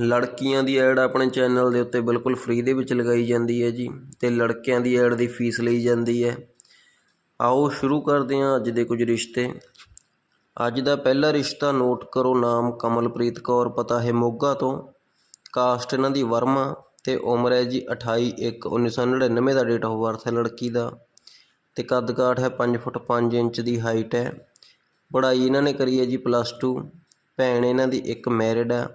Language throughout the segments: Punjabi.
ਲੜਕੀਆਂ ਦੀ ਐਡ ਆਪਣੇ ਚੈਨਲ ਦੇ ਉੱਤੇ ਬਿਲਕੁਲ ਫ੍ਰੀ ਦੇ ਵਿੱਚ ਲਗਾਈ ਜਾਂਦੀ ਹੈ ਜੀ ਅਤੇ ਲੜਕਿਆਂ ਦੀ ਐਡ ਦੀ ਫੀਸ ਲਈ ਜਾਂਦੀ ਹੈ। ਆਓ ਸ਼ੁਰੂ ਕਰਦੇ ਹਾਂ ਅੱਜ ਦੇ ਕੁਝ ਰਿਸ਼ਤੇ। ਅੱਜ ਦਾ ਪਹਿਲਾ ਰਿਸ਼ਤਾ ਨੋਟ ਕਰੋ ਨਾਮ ਕਮਲਪ੍ਰੀਤ ਕੌਰ, ਪਤਾ ਹੈ ਮੋਗਾ ਤੋਂ। ਕਾਸਟ ਇਹਨਾਂ ਦੀ ਵਰਮਾ ਤੇ ਉਮਰ ਹੈ ਜੀ 28 1 1999 ਦਾ ਡੇਟ ਆਫ ਬਰਥ ਹੈ ਲੜਕੀ ਦਾ। ਤੇ ਕੱਦ ਕਾਠ ਹੈ 5 ਫੁੱਟ 5 ਇੰਚ ਦੀ ਹਾਈਟ ਹੈ। ਪੜ੍ਹਾਈ ਇਹਨਾਂ ਨੇ ਕਰੀ ਹੈ ਜੀ ਪਲੱਸ 2 ਭੈਣ ਇਹਨਾਂ ਦੀ ਇੱਕ ਮੈਰਿਡ ਹੈ।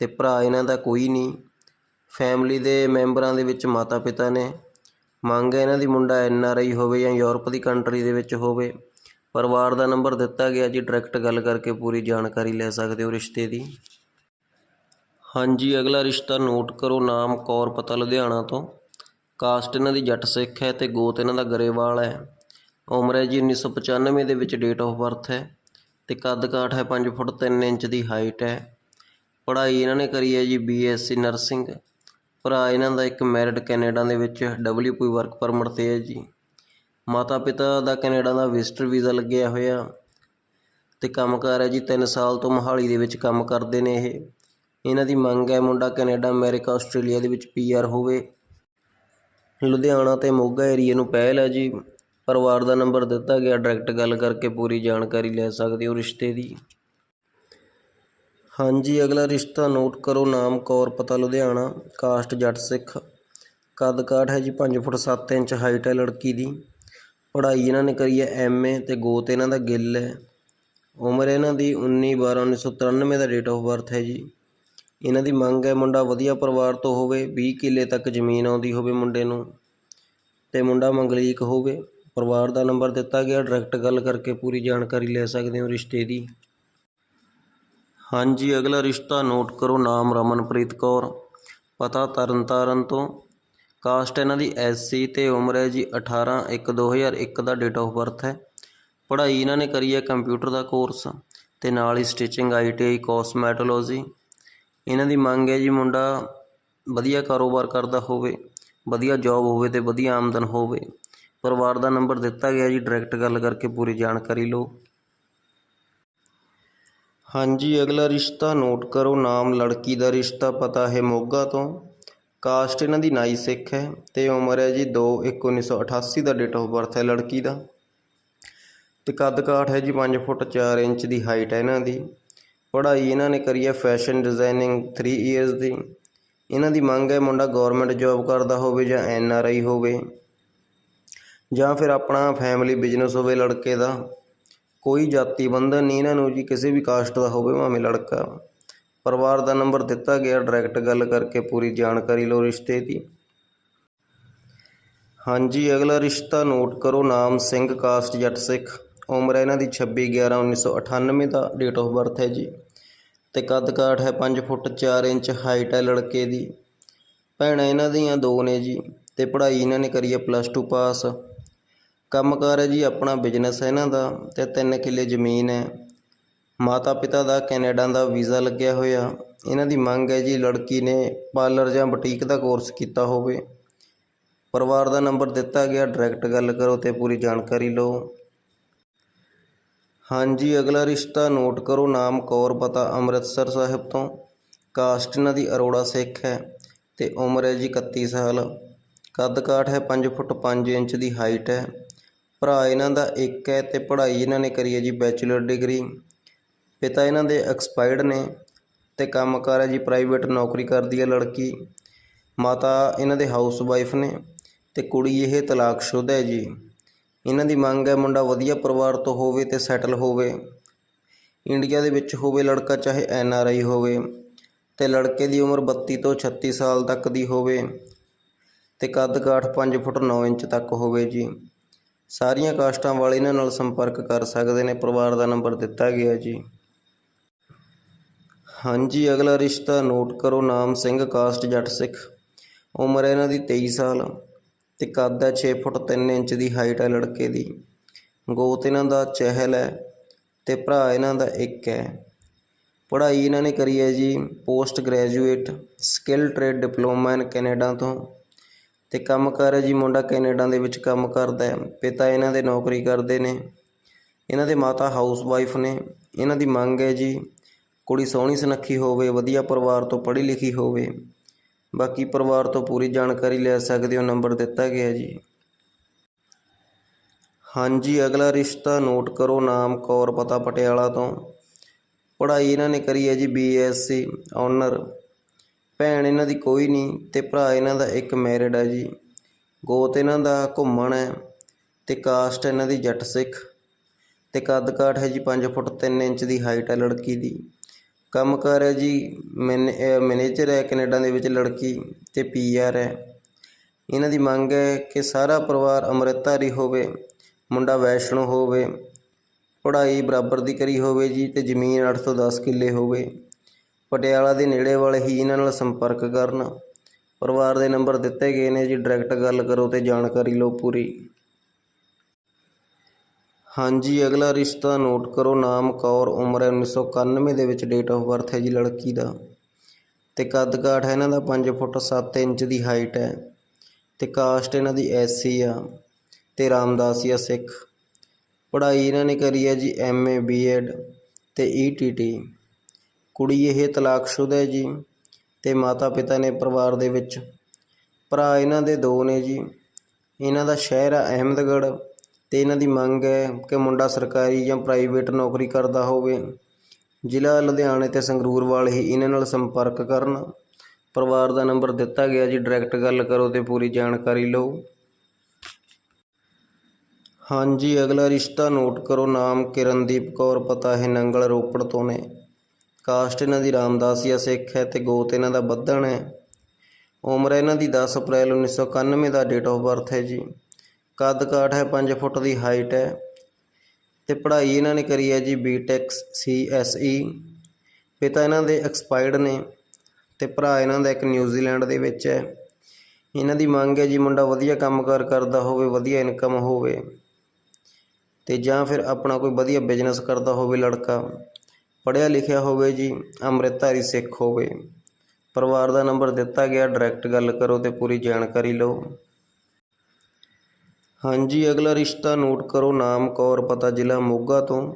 ਅਤੇ ਭਰਾ ਇਹਨਾਂ ਦਾ ਕੋਈ ਨਹੀਂ। ਫੈਮਿਲੀ ਦੇ ਮੈਂਬਰਾਂ ਦੇ ਵਿੱਚ ਮਾਤਾ ਪਿਤਾ ਨੇ। ਮੰਗ ਹੈ ਇਹਨਾਂ ਦੀ ਮੁੰਡਾ ਐਨ ਆਰ ਆਈ ਹੋਵੇ ਜਾਂ ਯੂਰਪ ਦੀ ਕੰਟਰੀ ਦੇ ਵਿੱਚ ਹੋਵੇ। ਪਰਿਵਾਰ ਦਾ ਨੰਬਰ ਦਿੱਤਾ ਗਿਆ ਜੀ ਡਾਇਰੈਕਟ ਗੱਲ ਕਰਕੇ ਪੂਰੀ ਜਾਣਕਾਰੀ ਲੈ ਸਕਦੇ ਹੋ ਰਿਸ਼ਤੇ ਦੀ। ਹਾਂਜੀ, ਅਗਲਾ ਰਿਸ਼ਤਾ ਨੋਟ ਕਰੋ, ਨਾਮ ਕੌਰ ਪਤਾ ਲੁਧਿਆਣਾ ਤੋਂ। ਕਾਸਟ ਇਹਨਾਂ ਦੀ ਜੱਟ ਸਿੱਖ ਹੈ ਤੇ ਗੋਤ ਇਹਨਾਂ ਦਾ ਗਰੇਵਾਲ ਹੈ। ਉਮਰ ਹੈ ਜੀ 1995 ਦੇ ਵਿੱਚ ਡੇਟ ਆਫ ਬਰਥ ਹੈ ਤੇ ਕੱਦ ਕਾਠ ਹੈ 5 ਫੁੱਟ 3 ਇੰਚ ਦੀ ਹਾਈਟ ਹੈ। ਪੜ੍ਹਾਈ ਇਹਨਾਂ ਨੇ ਕਰੀ ਹੈ ਜੀ ਬੀਐਸਸੀ ਨਰਸਿੰਗ ਭਰਾ ਇਹਨਾਂ ਦਾ ਇੱਕ ਮੈਰਿਡ ਕੈਨੇਡਾ ਦੇ ਵਿੱਚ ਡਬਲਯੂਪੀ ਵਰਕ ਪਰਮਿਟ ਤੇ ਹੈ ਜੀ। ਮਾਤਾ ਪਿਤਾ ਦਾ ਕੈਨੇਡਾ ਦਾ ਵਿਜ਼ਟਰ ਵੀਜ਼ਾ ਲੱਗਿਆ ਹੋਇਆ। ਤੇ ਕੰਮਕਾਰ ਹੈ ਜੀ 3 ਸਾਲ ਤੋਂ ਮੋਹਾਲੀ ਦੇ ਵਿੱਚ ਕੰਮ ਕਰਦੇ ਨੇ ਇਹ। ਇਹਨਾਂ ਦੀ ਮੰਗ ਹੈ ਮੁੰਡਾ ਕੈਨੇਡਾ, ਅਮਰੀਕਾ, ਆਸਟ੍ਰੇਲੀਆ ਦੇ ਵਿੱਚ ਪੀਆਰ ਹੋਵੇ। ਲੁਧਿਆਣਾ ਤੇ ਮੋਗਾ ਏਰੀਏ ਨੂੰ ਪਹਿਲ ਹੈ ਜੀ। ਪਰਿਵਾਰ ਦਾ ਨੰਬਰ ਦਿੱਤਾ ਗਿਆ ਡਾਇਰੈਕਟ ਗੱਲ ਕਰਕੇ ਪੂਰੀ ਜਾਣਕਾਰੀ ਲੈ ਸਕਦੇ ਹੋ ਰਿਸ਼ਤੇ ਦੀ। ਹਾਂਜੀ, ਅਗਲਾ ਰਿਸ਼ਤਾ ਨੋਟ ਕਰੋ, ਨਾਮ ਕੌਰ, ਪਤਾ ਲੁਧਿਆਣਾ, ਕਾਸਟ ਜੱਟ ਸਿੱਖ। ਕੱਦ ਕਾਠ ਹੈ ਜੀ 5 ਫੁੱਟ 7 ਇੰਚ ਹਾਈਟ ਹੈ ਲੜਕੀ ਦੀ। ਪੜ੍ਹਾਈ ਇਹਨਾਂ ਨੇ ਕਰੀ ਹੈ ਐਮਏ ਤੇ ਗੋਤ ਇਹਨਾਂ ਦਾ ਗਿੱਲ ਹੈ। ਉਮਰ ਇਹਨਾਂ ਦੀ 19 12 1993 ਦਾ ਡੇਟ ਆਫ ਬਰਥ ਹੈ ਜੀ। ਇਹਨਾਂ ਦੀ ਮੰਗ ਹੈ ਮੁੰਡਾ ਵਧੀਆ ਪਰਿਵਾਰ ਤੋਂ ਹੋਵੇ 20 ਕਿੱਲੇ ਤੱਕ ਜ਼ਮੀਨ ਆਉਂਦੀ ਹੋਵੇ ਮੁੰਡੇ ਨੂੰ ਤੇ ਮੁੰਡਾ ਮੰਗਲੀਕ ਹੋਵੇ। ਪਰਿਵਾਰ ਦਾ ਨੰਬਰ ਦਿੱਤਾ ਗਿਆ ਡਾਇਰੈਕਟ ਗੱਲ ਕਰਕੇ ਪੂਰੀ ਜਾਣਕਾਰੀ ਲੈ ਸਕਦੇ ਹੋ ਰਿਸ਼ਤੇ ਦੀ। ਹਾਂਜੀ, ਅਗਲਾ ਰਿਸ਼ਤਾ ਨੋਟ ਕਰੋ, ਨਾਮ ਰਮਨਪ੍ਰੀਤ ਕੌਰ। ਪਤਾ ਤਰਨਤਾਰਨ ਤੋਂ। ਕਾਸਟ ਇਹਨਾਂ ਦੀ ਐਸਸੀ ਤੇ ਉਮਰ ਹੈ ਜੀ 18 1 2001 ਦਾ ਡੇਟ ਆਫ ਬਰਥ ਹੈ। ਪੜ੍ਹਾਈ ਇਹਨਾਂ ਨੇ ਕਰੀ ਹੈ ਕੰਪਿਊਟਰ ਦਾ ਕੋਰਸ ਤੇ ਨਾਲ ਹੀ ਸਟਿਚਿੰਗ ਆਈਟੀਆਈ ਕੋਸਮੈਟੋਲੋਜੀ ਇਹਨਾਂ ਦੀ ਮੰਗ ਹੈ ਜੀ ਮੁੰਡਾ ਵਧੀਆ ਕਾਰੋਬਾਰ ਕਰਦਾ ਹੋਵੇ, ਵਧੀਆ ਜੌਬ ਹੋਵੇ ਤੇ ਵਧੀਆ ਆਮਦਨ ਹੋਵੇ। ਪਰਿਵਾਰ ਦਾ ਨੰਬਰ ਦਿੱਤਾ ਗਿਆ ਜੀ ਡਾਇਰੈਕਟ ਗੱਲ ਕਰਕੇ ਪੂਰੀ ਜਾਣਕਾਰੀ ਲਓ। ਹਾਂਜੀ, ਅਗਲਾ ਰਿਸ਼ਤਾ ਨੋਟ ਕਰੋ। ਨਾਮ, ਲੜਕੀ ਦਾ ਰਿਸ਼ਤਾ ਪਤਾ ਹੈ ਮੋਗਾ ਤੋਂ। ਕਾਸਟ ਇਹਨਾਂ ਦੀ ਨਾਈ ਸਿੱਖ ਹੈ ਤੇ ਉਮਰ ਹੈ ਜੀ 2 1 1988 ਦਾ ਡੇਟ ਆਫ ਬਰਥ ਹੈ ਲੜਕੀ ਦਾ। ਤੇ ਕੱਦ ਕਾਠ ਹੈ ਜੀ 5 ਫੁੱਟ 4 ਇੰਚ ਦੀ ਹਾਈਟ ਹੈ ਇਹਨਾਂ ਦੀ। ਪੜ੍ਹਾਈ ਇਹਨਾਂ ਨੇ ਕਰੀ ਹੈ ਫੈਸ਼ਨ ਡਿਜ਼ਾਈਨਿੰਗ 3 ਇਅਰਸ ਦੀ। ਇਹਨਾਂ ਦੀ ਮੰਗ ਹੈ ਮੁੰਡਾ ਗਵਰਨਮੈਂਟ ਜੌਬ ਕਰਦਾ ਹੋਵੇ ਜਾਂ ਐਨ ਆਰ ਆਈ ਹੋਵੇ ਜਾਂ ਫਿਰ ਆਪਣਾ ਫੈਮਿਲੀ ਬਿਜ਼ਨਸ ਹੋਵੇ ਲੜਕੇ ਦਾ। ਕੋਈ ਜਾਤੀ ਬੰਧਨ ਨਹੀਂ, ਇਹਨਾਂ ਨੂੰ ਜੀ ਕਿਸੇ ਵੀ ਕਾਸਟ ਦਾ ਹੋਵੇ, ਭਾਵੇਂ ਲੜਕਾ ਪਰਿਵਾਰ ਦਾ ਨੰਬਰ ਦਿੱਤਾ ਗਿਆ ਡਾਇਰੈਕਟ ਗੱਲ ਕਰਕੇ ਪੂਰੀ ਜਾਣਕਾਰੀ ਲਓ ਰਿਸ਼ਤੇ ਦੀ। ਹਾਂਜੀ, ਅਗਲਾ ਰਿਸ਼ਤਾ ਨੋਟ ਕਰੋ, ਨਾਮ ਸਿੰਘ ਕਾਸਟ ਜੱਟ ਸਿੱਖ। ਉਮਰ ਹੈ ਇਹਨਾਂ ਦੀ 26 11 1998 ਦਾ ਡੇਟ ਆਫ ਬਰਥ ਹੈ ਜੀ। ਤੇ ਕੱਦ ਕਾਠ ਹੈ 5 ਫੁੱਟ 4 ਇੰਚ ਹਾਈਟ ਹੈ ਲੜਕੇ ਦੀ। ਭੈਣਾਂ ਇਹਨਾਂ ਦੀਆਂ ਦੋ ਨੇ ਜੀ, ਤੇ ਪੜ੍ਹਾਈ ਇਹਨਾਂ ਨੇ ਕਰੀ ਹੈ ਪਲੱਸ 2 ਪਾਸ ਕੰਮਕਾਰ ਹੈ ਜੀ, ਆਪਣਾ ਬਿਜ਼ਨਸ ਹੈ ਇਹਨਾਂ ਦਾ ਤੇ ਤਿੰਨ ਕਿੱਲੇ ਜ਼ਮੀਨ ਹੈ। ਮਾਤਾ ਪਿਤਾ ਦਾ ਕੈਨੇਡਾ ਦਾ ਵੀਜ਼ਾ ਲੱਗਿਆ ਹੋਇਆ। ਇਹਨਾਂ ਦੀ ਮੰਗ ਹੈ ਜੀ, ਲੜਕੀ ਨੇ ਪਾਰਲਰ ਜਾਂ ਬੁਟੀਕ ਦਾ ਕੋਰਸ ਕੀਤਾ ਹੋਵੇ। ਪਰਿਵਾਰ ਦਾ ਨੰਬਰ ਦਿੱਤਾ ਗਿਆ ਡਾਇਰੈਕਟ ਗੱਲ ਕਰੋ ਤੇ ਪੂਰੀ ਜਾਣਕਾਰੀ ਲਓ। ਹਾਂਜੀ, ਅਗਲਾ ਰਿਸ਼ਤਾ ਨੋਟ ਕਰੋ, ਨਾਮ ਕੌਰ ਪਤਾ, ਅੰਮ੍ਰਿਤਸਰ ਸਾਹਿਬ ਤੋਂ। ਕਾਸਟ ਇਹਨਾਂ ਦੀ ਅਰੋੜਾ ਸਿੱਖ ਹੈ ਤੇ ਉਮਰ ਹੈ ਜੀ 31 ਸਾਲ। ਕੱਦ ਕਾਠ ਹੈ 5 ਫੁੱਟ 5 ਇੰਚ ਦੀ ਹਾਈਟ ਹੈ। ਭਰਾ ਇਹਨਾਂ ਦਾ ਇੱਕ ਹੈ ਤੇ ਪੜ੍ਹਾਈ ਇਹਨਾਂ ਨੇ ਕਰੀ ਹੈ ਜੀ ਬੈਚਲਰ ਡਿਗਰੀ ਪਿਤਾ ਇਹਨਾਂ ਦੇ ਐਕਸਪਾਇਰਡ ਨੇ ਤੇ ਕੰਮਕਾਰ ਹੈ ਜੀ ਪ੍ਰਾਈਵੇਟ ਨੌਕਰੀ ਕਰਦੀ ਹੈ ਲੜਕੀ। ਮਾਤਾ ਇਹਨਾਂ ਦੇ ਹਾਊਸ ਵਾਈਫ ਨੇ ਤੇ ਕੁੜੀ ਇਹ ਤਲਾਕਸ਼ੁਦਾ ਹੈ ਜੀ। ਇਹਨਾਂ ਦੀ ਮੰਗ ਹੈ ਮੁੰਡਾ ਵਧੀਆ ਪਰਿਵਾਰ ਤੋਂ ਹੋਵੇ ਤੇ ਸੈਟਲ ਹੋਵੇ। ਇੰਡੀਆ ਦੇ ਵਿੱਚ ਹੋਵੇ ਲੜਕਾ ਚਾਹੇ ਐਨ ਆਰ ਆਈ ਹੋਵੇ ਤੇ ਲੜਕੇ ਦੀ ਉਮਰ 32 ਤੋਂ 36 ਸਾਲ ਤੱਕ ਦੀ ਹੋਵੇ ਤੇ ਕੱਦ ਕਾਠ 5 ਫੁੱਟ 9 ਇੰਚ ਤੱਕ ਹੋਵੇ ਜੀ। ਸਾਰੀਆਂ ਕਾਸਟਾਂ ਵਾਲੇ ਇਹਨਾਂ ਨਾਲ ਸੰਪਰਕ ਕਰ ਸਕਦੇ ਨੇ, ਪਰਿਵਾਰ ਦਾ ਨੰਬਰ ਦਿੱਤਾ ਗਿਆ ਜੀ। ਹਾਂਜੀ, ਅਗਲਾ ਰਿਸ਼ਤਾ ਨੋਟ ਕਰੋ, ਨਾਮ ਸਿੰਘ, ਕਾਸਟ ਜੱਟ ਸਿੱਖ। ਉਮਰ ਹੈ ਇਹਨਾਂ ਦੀ 23 ਸਾਲ ਤੇ ਕੱਦ ਹੈ 6 ਫੁੱਟ 3 ਇੰਚ ਦੀ, ਹਾਈਟ ਹੈ ਲੜਕੇ ਦੀ। ਗੋਤ ਇਹਨਾਂ ਦਾ ਚਹਿਲ ਹੈ ਤੇ ਭਰਾ ਇਹਨਾਂ ਦਾ ਇੱਕ ਹੈ। ਪੜ੍ਹਾਈ ਇਹਨਾਂ ਨੇ ਕਰੀ ਹੈ ਜੀ, post graduate, skill trade diploma in Canada ਤੋਂ। ਅਤੇ ਕੰਮ ਕਰ ਹੈ ਜੀ, ਮੁੰਡਾ ਕੈਨੇਡਾ ਦੇ ਵਿੱਚ ਕੰਮ ਕਰਦਾ ਹੈ। ਪਿਤਾ ਇਹਨਾਂ ਦੇ ਨੌਕਰੀ ਕਰਦੇ ਨੇ। ਇਹਨਾਂ ਦੇ ਮਾਤਾ ਹਾਊਸ ਵਾਈਫ ਨੇ। ਇਹਨਾਂ ਦੀ ਮੰਗ ਹੈ ਜੀ, ਕੁੜੀ ਸੋਹਣੀ ਸੁਨੱਖੀ ਹੋਵੇ, ਵਧੀਆ ਪਰਿਵਾਰ ਤੋਂ ਪੜ੍ਹੀ ਲਿਖੀ ਹੋਵੇ। ਬਾਕੀ ਪਰਿਵਾਰ ਤੋਂ ਪੂਰੀ ਜਾਣਕਾਰੀ ਲੈ ਸਕਦੇ ਹੋ, ਨੰਬਰ ਦਿੱਤਾ ਗਿਆ ਜੀ। ਹਾਂਜੀ, ਅਗਲਾ ਰਿਸ਼ਤਾ ਨੋਟ ਕਰੋ, ਨਾਮ ਕੌਰ ਪਤਾ ਪਟਿਆਲਾ ਤੋਂ। ਪੜ੍ਹਾਈ ਇਹਨਾਂ ਨੇ ਕਰੀ ਹੈ ਜੀ ਬੀਐਸਸੀ ਆਨਰ ਭੈਣ ਇਹਨਾਂ ਦੀ ਕੋਈ ਨਹੀਂ ਤੇ ਭਰਾ ਇਹਨਾਂ ਦਾ ਇੱਕ ਮੈਰਿਡ ਹੈ ਜੀ। ਗੋਤ ਇਹਨਾਂ ਦਾ ਘੁੰਮਣ ਹੈ ਤੇ ਕਾਸਟ ਇਹਨਾਂ ਦੀ ਜੱਟ ਸਿੱਖ। ਤੇ ਕੱਦ ਕਾਠ ਹੈ ਜੀ 5 ਫੁੱਟ 3 ਇੰਚ ਦੀ ਹਾਈਟ ਹੈ ਲੜਕੀ ਦੀ। ਕੰਮ ਕਾਰ ਹੈ ਜੀ ਮੈਨੇ- ਮੈਨੇਜਰ ਹੈ ਕੈਨੇਡਾ ਦੇ ਵਿੱਚ ਲੜਕੀ ਤੇ ਪੀਆਰ ਹੈ। ਇਹਨਾਂ ਦੀ ਮੰਗ ਹੈ ਕਿ ਸਾਰਾ ਪਰਿਵਾਰ ਅੰਮ੍ਰਿਤਧਾਰੀ ਹੋਵੇ, ਮੁੰਡਾ ਵੈਸ਼ਣੋ ਹੋਵੇ, ਪੜ੍ਹਾਈ ਬਰਾਬਰ ਦੀ ਕਰੀ ਹੋਵੇ ਜੀ ਤੇ ਜ਼ਮੀਨ 8 ਤੋਂ 10 ਕਿੱਲੇ ਹੋਵੇ। ਪਟਿਆਲਾ ਦੇ ਨੇੜੇ ਵਾਲੇ ਹੀ ਇਹਨਾਂ ਨਾਲ ਸੰਪਰਕ ਕਰਨ। ਪਰਿਵਾਰ ਦੇ ਨੰਬਰ ਦਿੱਤੇ ਗਏ ਨੇ ਜੀ ਡਾਇਰੈਕਟ ਗੱਲ ਕਰੋ ਤੇ ਜਾਣਕਾਰੀ ਲਓ ਪੂਰੀ। ਹਾਂਜੀ, ਅਗਲਾ ਰਿਸ਼ਤਾ ਨੋਟ ਕਰੋ, ਨਾਮ ਕੌਰ, ਉਮਰ ਹੈ 1991 ਦੇ ਵਿੱਚ ਡੇਟ ਆਫ ਬਰਥ ਹੈ ਜੀ ਲੜਕੀ ਦਾ। ਤੇ ਕੱਦ ਕਾਠ ਹੈ ਇਹਨਾਂ ਦਾ 5 ਫੁੱਟ 7 ਇੰਚ ਦੀ ਹਾਈਟ ਹੈ। ਤੇ ਕਾਸਟ ਇਹਨਾਂ ਦੀ ਐਸਸੀ ਆ ਤੇ ਰਾਮਦਾਸੀਆ ਸਿੱਖ। ਪੜ੍ਹਾਈ ਇਹਨਾਂ ਨੇ ਕਰੀ ਹੈ ਜੀ ਐਮਏ ਬੀਐਡ ਤੇ ਈਟੀਟੀ ਕੁੜੀ ਇਹ ਤਲਾਕਸ਼ੁਦ ਹੈ ਜੀ ਤੇ ਮਾਤਾ ਪਿਤਾ ਨੇ ਪਰਿਵਾਰ ਦੇ ਵਿੱਚ। ਭਰਾ ਇਹਨਾਂ ਦੇ ਦੋ ਨੇ ਜੀ। ਇਹਨਾਂ ਦਾ ਸ਼ਹਿਰ ਆ ਅਹਿਮਦਗੜ੍ਹ ਤੇ ਇਹਨਾਂ ਦੀ ਮੰਗ ਹੈ ਕਿ ਮੁੰਡਾ ਸਰਕਾਰੀ ਜਾਂ ਪ੍ਰਾਈਵੇਟ ਨੌਕਰੀ ਕਰਦਾ ਹੋਵੇ। ਜ਼ਿਲ੍ਹਾ ਲੁਧਿਆਣੇ ਤੇ ਸੰਗਰੂਰ ਵਾਲੇ ਹੀ ਇਹਨਾਂ ਨਾਲ ਸੰਪਰਕ ਕਰਨ। ਪਰਿਵਾਰ ਦਾ ਨੰਬਰ ਦਿੱਤਾ ਗਿਆ ਜੀ। ਡਾਇਰੈਕਟ ਗੱਲ ਕਰੋ ਤੇ ਪੂਰੀ ਜਾਣਕਾਰੀ ਲਓ। ਹਾਂਜੀ, ਅਗਲਾ ਰਿਸ਼ਤਾ ਨੋਟ ਕਰੋ। ਨਾਮ ਕਿਰਨਦੀਪ ਕੌਰ, ਪਤਾ ਹੈ ਨੰਗਲ ਰੋਪੜ ਤੋਂ ਨੇ। ਕਾਸਟ ਇਹਨਾਂ ਦੀ ਰਾਮਦਾਸੀਆ ਸਿੱਖ ਹੈ ਤੇ ਗੋਤ ਇਹਨਾਂ ਦਾ ਬੱਧਣ ਹੈ। ਉਮਰ ਇਹਨਾਂ ਦੀ 10 ਅਪ੍ਰੈਲ 1991 ਦਾ ਡੇਟ ਆਫ ਬਰਥ ਹੈ ਜੀ। ਕੱਦ ਕਾਠ ਹੈ 5 ਫੁੱਟ ਦੀ ਹਾਈਟ ਹੈ ਤੇ ਪੜ੍ਹਾਈ ਇਹਨਾਂ ਨੇ ਕਰੀ ਹੈ ਜੀ ਬੀਟੈਕ ਸੀਐਸਈ ਪਿਤਾ ਇਹਨਾਂ ਦੇ ਐਕਸਪਾਇਰਡ ਨੇ ਤੇ ਭਰਾ ਇਹਨਾਂ ਦਾ ਇੱਕ ਨਿਊਜ਼ੀਲੈਂਡ ਦੇ ਵਿੱਚ ਹੈ। ਇਹਨਾਂ ਦੀ ਮੰਗ ਹੈ ਜੀ ਮੁੰਡਾ ਵਧੀਆ ਕੰਮਕਾਰ ਕਰਦਾ ਹੋਵੇ, ਵਧੀਆ ਇਨਕਮ ਹੋਵੇ ਤੇ ਜਾਂ ਫਿਰ ਆਪਣਾ ਕੋਈ ਵਧੀਆ ਬਿਜ਼ਨਸ ਕਰਦਾ ਹੋਵੇ ਲੜਕਾ। ਪੜ੍ਹਿਆ ਲਿਖਿਆ ਹੋਵੇ ਜੀ, ਅੰਮ੍ਰਿਤਧਾਰੀ ਸਿੱਖ ਹੋਵੇ। ਪਰਿਵਾਰ ਦਾ ਨੰਬਰ ਦਿੱਤਾ ਗਿਆ ਡਾਇਰੈਕਟ ਗੱਲ ਕਰੋ ਤੇ ਪੂਰੀ ਜਾਣਕਾਰੀ ਲਓ। ਹਾਂਜੀ, ਅਗਲਾ ਰਿਸ਼ਤਾ ਨੋਟ ਕਰੋ, ਨਾਮ ਕੌਰ, ਪਤਾ ਜ਼ਿਲ੍ਹਾ ਮੋਗਾ ਤੋਂ।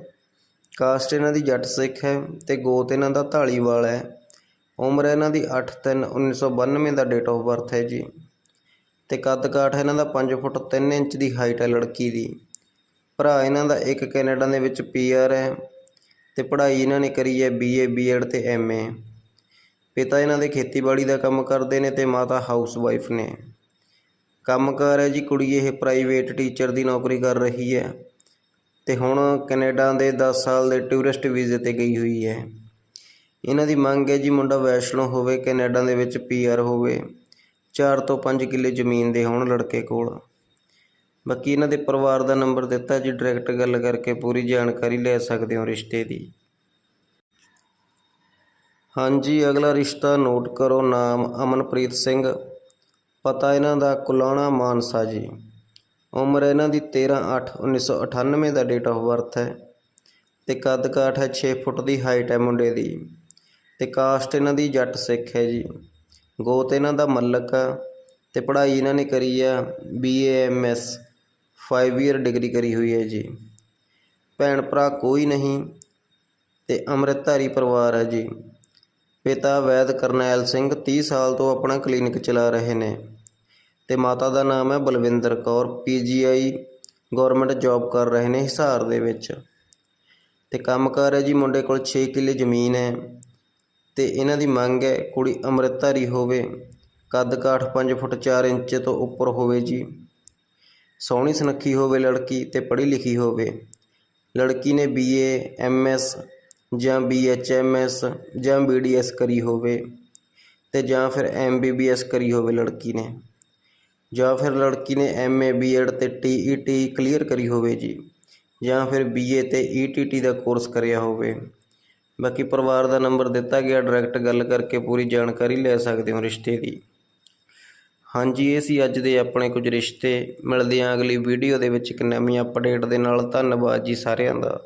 ਕਾਸਟ ਇਹਨਾਂ ਦੀ ਜੱਟ ਸਿੱਖ ਹੈ ਤੇ ਗੋਤ ਇਹਨਾਂ ਦਾ ਢਾਲੀਵਾਲ ਹੈ। ਉਮਰ ਇਹਨਾਂ ਦੀ 8/3/1992 ਦਾ ਡੇਟ ਆਫ ਬਰਥ ਹੈ ਜੀ। ਤੇ ਕੱਦ ਕਾਠ ਇਹਨਾਂ ਦਾ 5 ਫੁੱਟ 3 ਇੰਚ ਦੀ ਹਾਈਟ ਹੈ ਲੜਕੀ ਦੀ। ਭਰਾ ਇਹਨਾਂ ਦਾ ਇੱਕ ਕੈਨੇਡਾ ਦੇ ਵਿੱਚ ਪੀਆਰ ਹੈ। ਅਤੇ ਪੜ੍ਹਾਈ ਇਹਨਾਂ ਨੇ ਕਰੀ ਹੈ ਬੀਏ ਬੀਐਡ ਤੇ ਐਮਏ ਪਿਤਾ ਇਹਨਾਂ ਦੇ ਖੇਤੀਬਾੜੀ ਦਾ ਕੰਮ ਕਰਦੇ ਨੇ ਅਤੇ ਮਾਤਾ ਹਾਊਸ ਵਾਈਫ ਨੇ ਕੰਮਕਾਰ ਹੈ ਜੀ, ਕੁੜੀ ਇਹ ਪ੍ਰਾਈਵੇਟ ਟੀਚਰ ਦੀ ਨੌਕਰੀ ਕਰ ਰਹੀ ਹੈ। ਤੇ ਹੁਣ ਕੈਨੇਡਾ ਦੇ 10 ਸਾਲ ਦੇ ਟੂਰਿਸਟ ਵੀਜ਼ੇ ਤੇ ਗਈ ਹੋਈ ਹੈ। ਇਹਨਾਂ ਦੀ ਮੰਗ ਹੈ ਜੀ ਮੁੰਡਾ ਵੈਸ਼ਨੋ ਹੋਵੇ, ਕੈਨੇਡਾ ਦੇ ਵਿੱਚ ਪੀਆਰ ਹੋਵੇ। 4 ਤੋਂ 5 ਕਿੱਲੇ ਜ਼ਮੀਨ ਦੇ ਹੋਣ ਲੜਕੇ ਕੋਲ। ਬਾਕੀ ਇਹਨਾਂ ਦੇ ਪਰਿਵਾਰ ਦਾ ਨੰਬਰ ਦਿੱਤਾ ਜੀ ਡਾਇਰੈਕਟ ਗੱਲ ਕਰਕੇ ਪੂਰੀ ਜਾਣਕਾਰੀ ਲੈ ਸਕਦੇ ਹੋ ਰਿਸ਼ਤੇ ਦੀ। ਹਾਂਜੀ, ਅਗਲਾ ਰਿਸ਼ਤਾ ਨੋਟ ਕਰੋ, ਨਾਮ ਅਮਨਪ੍ਰੀਤ ਸਿੰਘ। ਪਤਾ ਇਹਨਾਂ ਦਾ ਕੁਲਾਣਾ ਮਾਨਸਾ ਜੀ। ਉਮਰ ਇਹਨਾਂ ਦੀ 13/8/1998 ਦਾ ਡੇਟ ਆਫ ਬਰਥ ਹੈ ਤੇ ਕੱਦ ਕਾਠ ਹੈ 6 ਫੁੱਟ ਦੀ ਹਾਈਟ ਹੈ ਮੁੰਡੇ ਦੀ। ਤੇ ਕਾਸਟ ਇਹਨਾਂ ਦੀ ਜੱਟ ਸਿੱਖ ਹੈ ਜੀ। ਗੋਤ ਇਹਨਾਂ ਦਾ ਮੱਲਕ ਆ ਤੇ ਪੜ੍ਹਾਈ ਇਹਨਾਂ ਨੇ ਕਰੀ ਆ ਬੀਏਐਮਐਸ ਫਾਈਵ ਈਅਰ ਡਿਗਰੀ ਕਰੀ ਹੋਈ ਹੈ ਜੀ। ਭੈਣ ਭਰਾ ਕੋਈ ਨਹੀਂ ਤੇ ਅੰਮ੍ਰਿਤਧਾਰੀ ਪਰਿਵਾਰ ਹੈ ਜੀ। ਪਿਤਾ ਵੈਦ ਕਰਨੈਲ ਸਿੰਘ 30 ਸਾਲ ਤੋਂ ਆਪਣਾ ਕਲੀਨਿਕ ਚਲਾ ਰਹੇ ਨੇ ਤੇ ਮਾਤਾ ਦਾ ਨਾਮ ਹੈ Balwinder Kaur PGI government job ਕਰ ਰਹੇ ਨੇ ਹਿਸਾਰ ਦੇ ਵਿੱਚ। ਤੇ ਕੰਮਕਾਰ ਹੈ ਜੀ ਮੁੰਡੇ ਕੋਲ 6 ਕਿੱਲੇ ਜ਼ਮੀਨ ਹੈ ਤੇ ਇਹਨਾਂ ਦੀ ਮੰਗ ਹੈ ਕੁੜੀ ਅੰਮ੍ਰਿਤਧਾਰੀ ਹੋਵੇ, ਕੱਦ ਕਾਠ 5 ਫੁੱਟ 4 ਇੰਚ ਤੋਂ ਉੱਪਰ ਹੋਵੇ ਜੀ। ਸੋਹਣੀ ਸੁਨੱਖੀ ਹੋਵੇ ਲੜਕੀ ਤੇ ਪੜ੍ਹੀ ਲਿਖੀ ਹੋਵੇ। ਲੜਕੀ ਨੇ ਬੀਏ ਐਮਐਸ ਜਾਂ ਬੀਐਚਐਮਐਸ ਜਾਂ ਬੀਡੀਐਸ ਕਰੀ ਹੋਵੇ ਤੇ ਜਾਂ ਫਿਰ ਐਮਬੀਬੀਐਸ ਕਰੀ ਹੋਵੇ ਲੜਕੀ ਨੇ। ਜਾਂ ਫਿਰ ਲੜਕੀ ਨੇ ਐਮਏ ਬੀਐਡ ਤੇ ਟੀਈਟੀ ਕਲੀਅਰ ਕਰੀ ਹੋਵੇ ਜੀ। ਜਾਂ ਫਿਰ ਬੀਏ ਤੇ ਈਟੀਟੀ ਦਾ ਕੋਰਸ ਕਰਿਆ ਹੋਵੇ। ਬਾਕੀ ਪਰਿਵਾਰ ਦਾ ਨੰਬਰ ਦਿੱਤਾ ਗਿਆ ਡਾਇਰੈਕਟ ਗੱਲ ਕਰਕੇ ਪੂਰੀ ਜਾਣਕਾਰੀ ਲੈ ਸਕਦੇ ਹੋ ਰਿਸ਼ਤੇ ਦੀ। ਹਾਂਜੀ, ਇਹ ਸੀ ਅੱਜ ਦੇ ਆਪਣੇ ਕੁਝ ਰਿਸ਼ਤੇ। ਮਿਲਦੇ ਹਾਂ ਅਗਲੀ ਵੀਡੀਓ ਦੇ ਵਿੱਚ ਇੱਕ ਨਵੀਂ ਅਪਡੇਟ ਦੇ ਨਾਲ। ਧੰਨਵਾਦ ਜੀ ਸਾਰਿਆਂ ਦਾ।